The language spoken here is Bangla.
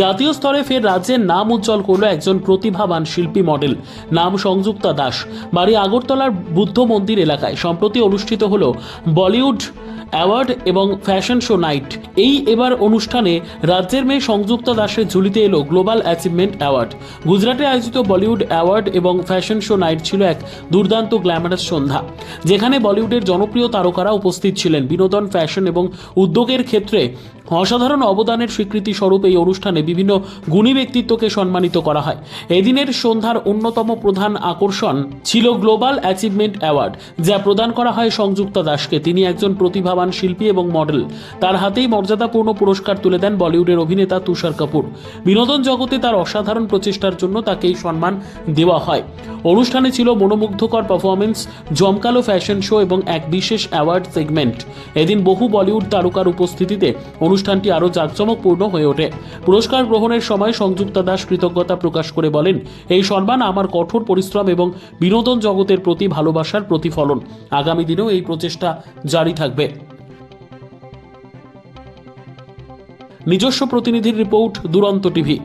জাতীয় স্তরে ফের রাজ্যের নাম উজ্জ্বল করল একজন প্রতিভাবান শিল্পী মডেল, নাম সংযুক্তা দাস। বাড়ি আগরতলার বুদ্ধ মন্দির এলাকায় সম্প্রতি অনুষ্ঠিত হল বলিউড অ্যাওয়ার্ড এবং ফ্যাশন শো নাইট। এই এবার অনুষ্ঠানে রাজ্যের মেয়ে সংযুক্তা দাসের ঝুলিতে এলো গ্লোবাল অ্যাচিভমেন্ট অ্যাওয়ার্ড। গুজরাটে আয়োজিত বলিউড অ্যাওয়ার্ড এবং ফ্যাশন শো নাইট ছিল এক দুর্দান্ত গ্ল্যামারাস সন্ধ্যা, যেখানে বলিউডের জনপ্রিয় তারকারা উপস্থিত ছিলেন। বিনোদন, ফ্যাশন এবং উদ্যোগের ক্ষেত্রে অসাধারণ অবদানের স্বীকৃতি স্বরূপ এই অনুষ্ঠানে বিভিন্ন গুণী ব্যক্তিত্বকে সম্মানিত করা হয়। এদিনের সন্ধ্যার অন্যতম প্রধান আকর্ষণ ছিল গ্লোবাল অ্যাচিভমেন্ট অ্যাওয়ার্ড, যা প্রদান করা হয় সংযুক্তা দাসকে। তিনি একজন প্রতিভাবান শিল্পী এবং মডেল। তার হাতেই মর্যাদাপূর্ণ পুরস্কার তুলে দেন বলিউডের অভিনেতা তুষার কাপুর। বিনোদন জগতে তার অসাধারণ প্রচেষ্টার জন্য তাকে এই সম্মান দেওয়া হয়। অনুষ্ঠানে ছিল মনোমুগ্ধকর পারফরমেন্স জমকালো ফ্যাশন শো এবং এক বিশেষ অ্যাওয়ার্ড সেগমেন্ট। এদিন বহু বলিউড তারকার উপস্থিতিতে অনুষ্ঠানটি আরও জাঁকজমকপূর্ণ হয়ে ওঠে। পুরস্কার গ্রহণের সময় সংযুক্তা দাস কৃতজ্ঞতা প্রকাশ করে বলেন, এই সম্মান আমার কঠোর পরিশ্রম এবং বিনোদন জগতের প্রতি ভালোবাসার প্রতিফলন। আগামী দিনেও এই প্রচেষ্টা জারি থাকবে। নিজস্ব প্রতিনিধির রিপোর্ট, দুরন্ত টিভি।